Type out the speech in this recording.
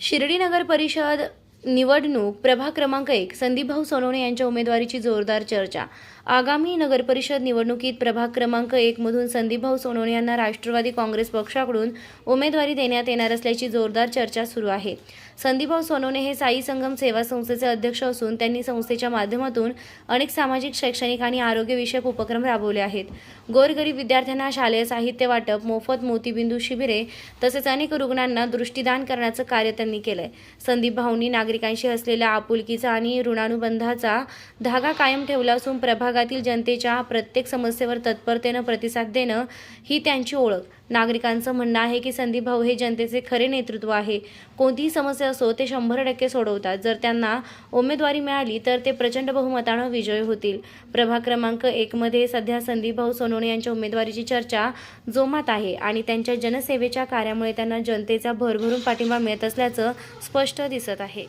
शिर्डी नगर परिषद निवडणूक प्रभाग क्रमांक एक संदीपभाऊ सोनवणे यांच्या उमेदवारीची जोरदार चर्चा. आगामी नगरपरिषद निवडणुकीत प्रभाग क्रमांक एक मधून संदीपभाऊ सोनवणे यांना राष्ट्रवादी काँग्रेस पक्षाकडून उमेदवारी देण्यात येणार असल्याची जोरदार चर्चा सुरू आहे. संदीपभाऊ सोनवणे हे साई संगम सेवा संस्थेचे अध्यक्ष असून त्यांनी संस्थेच्या माध्यमातून अनेक सामाजिक शैक्षणिक आणि आरोग्यविषयक उपक्रम राबवले आहेत. गोरगरीब विद्यार्थ्यांना शालेय साहित्य वाटप मोफत मोतीबिंदू शिबिरे तसेच अनेक रुग्णांना दृष्टीदान करण्याचं कार्य त्यांनी केलंय. संदीप भाऊंनी नागरिकांशी असलेल्या आपुलकीचा आणि ऋणानुबंधाचा धागा कायम ठेवला असून प्रभागातील जनतेच्या प्रत्येक समस्येवर तत्परतेनं प्रतिसाद देणं ही त्यांची ओळख. नागरिकांचं म्हणणं आहे की संदीप भाऊ हे जनतेचे खरे नेतृत्व आहे. कोणतीही समस्या असो ते शंभर टक्के सोडवतात. जर त्यांना उमेदवारी मिळाली तर ते प्रचंड बहुमतानं विजयी होतील. प्रभाग क्रमांक एकमध्ये सध्या संदीप भाऊ सोनवणे यांच्या उमेदवारीची चर्चा जोमात आहे आणि त्यांच्या जनसेवेच्या कार्यामुळे त्यांना जनतेचा भरभरून पाठिंबा मिळत असल्याचं स्पष्ट दिसत आहे.